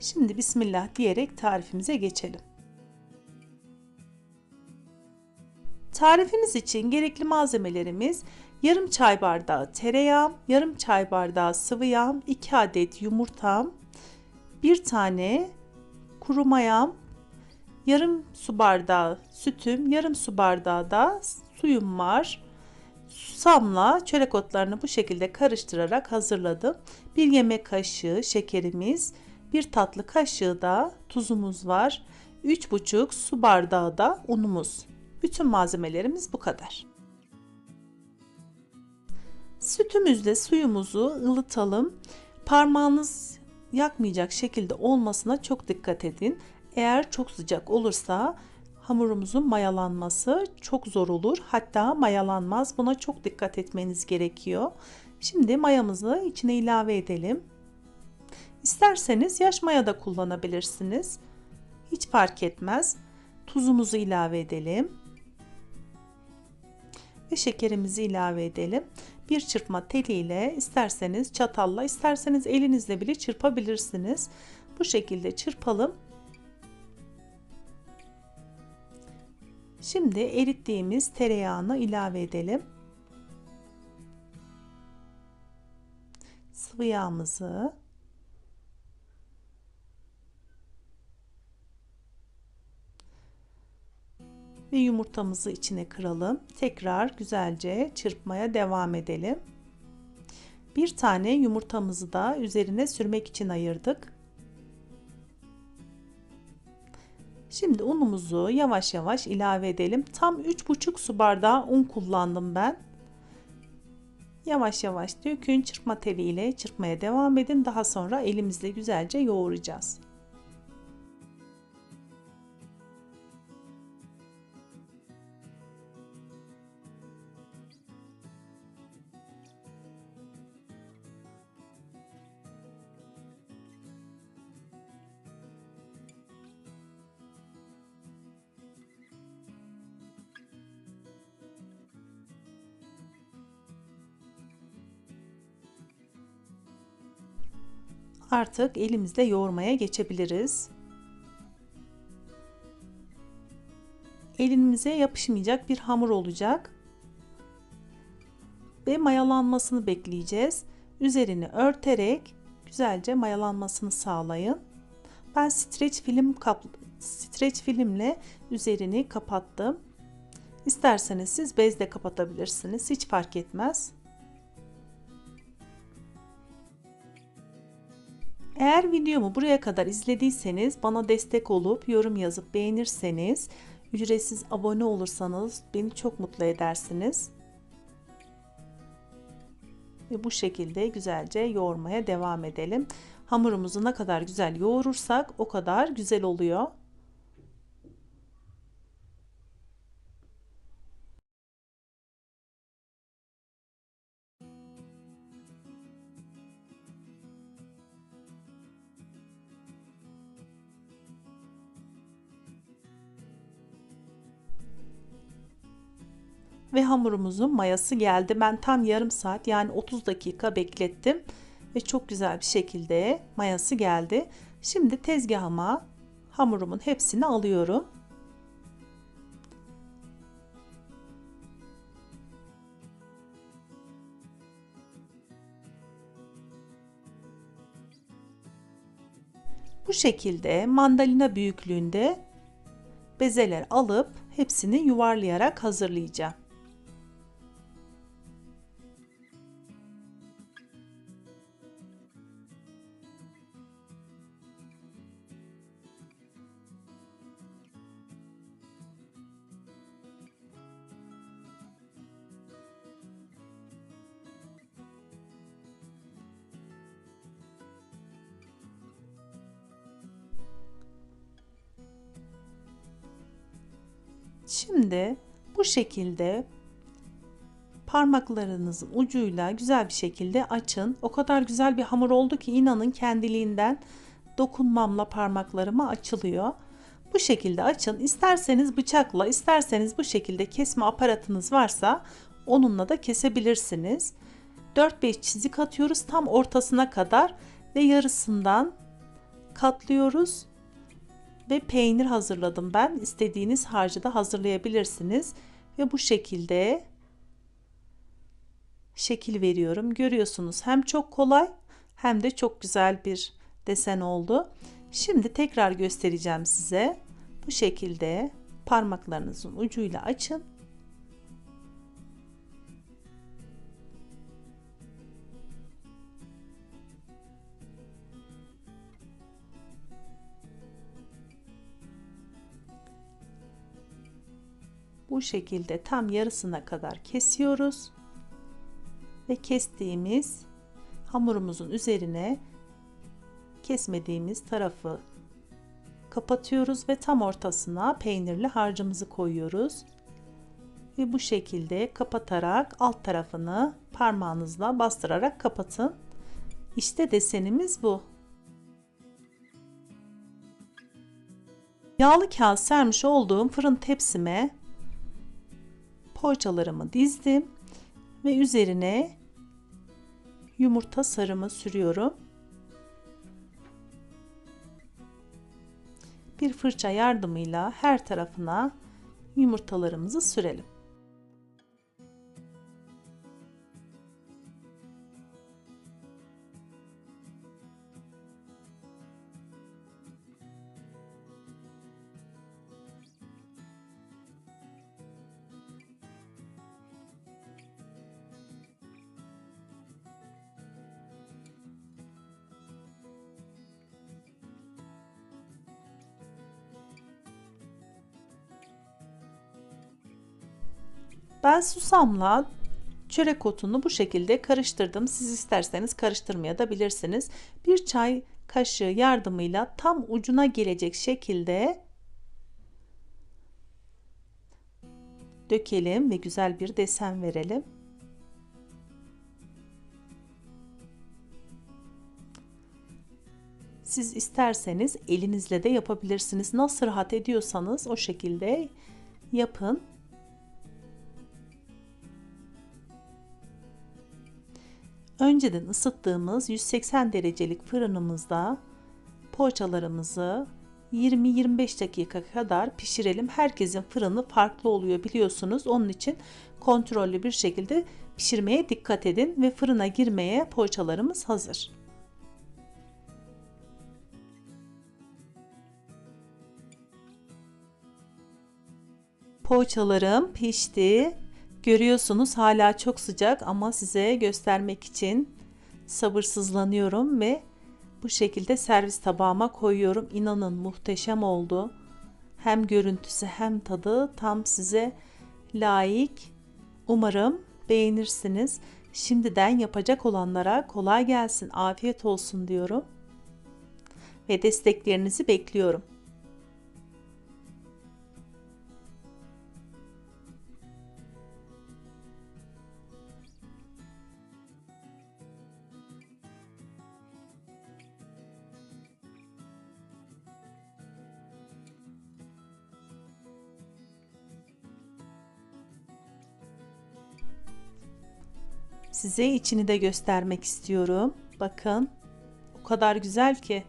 Şimdi bismillah diyerek tarifimize geçelim. Tarifimiz için gerekli malzemelerimiz yarım çay bardağı tereyağı, yarım çay bardağı sıvı yağ, 2 adet yumurtam, bir tane kuru mayam, yarım su bardağı sütüm, yarım su bardağı da suyum var. Susamla çörek otlarını bu şekilde karıştırarak hazırladım. Bir yemek kaşığı şekerimiz, bir tatlı kaşığı da tuzumuz var. 3,5 su bardağı da unumuz. Bütün malzemelerimiz bu kadar. Sütümüzle suyumuzu ılıtalım. Parmağınız yakmayacak şekilde olmasına çok dikkat edin. Eğer çok sıcak olursa hamurumuzun mayalanması çok zor olur. Hatta mayalanmaz. Buna çok dikkat etmeniz gerekiyor. Şimdi mayamızı içine ilave edelim. İsterseniz yaş maya da kullanabilirsiniz. Hiç fark etmez. Tuzumuzu ilave edelim. Ve şekerimizi ilave edelim. Bir çırpma teliyle isterseniz çatalla isterseniz elinizle bile çırpabilirsiniz. Bu şekilde çırpalım. Şimdi erittiğimiz tereyağını ilave edelim. Sıvı yağımızı ve yumurtamızı içine kıralım. Tekrar güzelce çırpmaya devam edelim. Bir tane yumurtamızı da üzerine sürmek için ayırdık. Şimdi unumuzu yavaş yavaş ilave edelim. Tam 3,5 su bardağı un kullandım ben. Yavaş yavaş dökün çırpma teliyle çırpmaya devam edin. Daha sonra elimizle güzelce yoğuracağız. Artık elimizle yoğurmaya geçebiliriz. Elimize yapışmayacak bir hamur olacak. Ve mayalanmasını bekleyeceğiz. Üzerini örterek güzelce mayalanmasını sağlayın. Ben streç film streç filmle üzerini kapattım. İsterseniz siz bezle kapatabilirsiniz. Hiç fark etmez. Eğer videomu buraya kadar izlediyseniz bana destek olup yorum yazıp beğenirseniz ücretsiz abone olursanız beni çok mutlu edersiniz. Ve bu şekilde güzelce yoğurmaya devam edelim. Hamurumuzu ne kadar güzel yoğurursak o kadar güzel oluyor. Ve hamurumuzun mayası geldi. Ben tam yarım saat yani 30 dakika beklettim ve çok güzel bir şekilde mayası geldi. Şimdi tezgahıma hamurumun hepsini alıyorum. Bu şekilde mandalina büyüklüğünde bezeler alıp hepsini yuvarlayarak hazırlayacağım. Şimdi bu şekilde parmaklarınızın ucuyla güzel bir şekilde açın. O kadar güzel bir hamur oldu ki inanın kendiliğinden dokunmamla parmaklarıma açılıyor. Bu şekilde açın. İsterseniz bıçakla, isterseniz bu şekilde kesme aparatınız varsa onunla da kesebilirsiniz. 4-5 çizik atıyoruz tam ortasına kadar ve yarısından katlıyoruz ve peynir hazırladım ben. İstediğiniz harcı da hazırlayabilirsiniz ve bu şekilde şekil veriyorum. Görüyorsunuz hem çok kolay hem de çok güzel bir desen oldu. Şimdi tekrar göstereceğim size. Bu şekilde parmaklarınızın ucuyla açın. Bu şekilde tam yarısına kadar kesiyoruz. Ve kestiğimiz hamurumuzun üzerine kesmediğimiz tarafı kapatıyoruz ve tam ortasına peynirli harcımızı koyuyoruz. Ve bu şekilde kapatarak alt tarafını parmağınızla bastırarak kapatın. İşte desenimiz bu. Yağlı kağıt sermiş olduğum fırın tepsime poğaçalarımı dizdim ve üzerine yumurta sarımı sürüyorum. Bir fırça yardımıyla her tarafına yumurtalarımızı sürelim. Ben susamla çörek otunu bu şekilde karıştırdım. Siz isterseniz karıştırmaya da bilirsiniz. Bir çay kaşığı yardımıyla tam ucuna gelecek şekilde dökelim ve güzel bir desen verelim. Siz isterseniz elinizle de yapabilirsiniz. Nasıl rahat ediyorsanız o şekilde yapın. Önceden ısıttığımız 180 derecelik fırınımızda poğaçalarımızı 20-25 dakika kadar pişirelim. Herkesin fırını farklı oluyor biliyorsunuz. Onun için kontrollü bir şekilde pişirmeye dikkat edin ve fırına girmeye poğaçalarımız hazır. Poğaçalarım pişti. Görüyorsunuz hala çok sıcak ama size göstermek için sabırsızlanıyorum ve bu şekilde servis tabağıma koyuyorum. İnanın muhteşem oldu. Hem görüntüsü hem tadı tam size layık. Umarım beğenirsiniz. Şimdiden yapacak olanlara kolay gelsin, afiyet olsun diyorum. Ve desteklerinizi bekliyorum. Size içini de göstermek istiyorum. Bakın. O kadar güzel ki.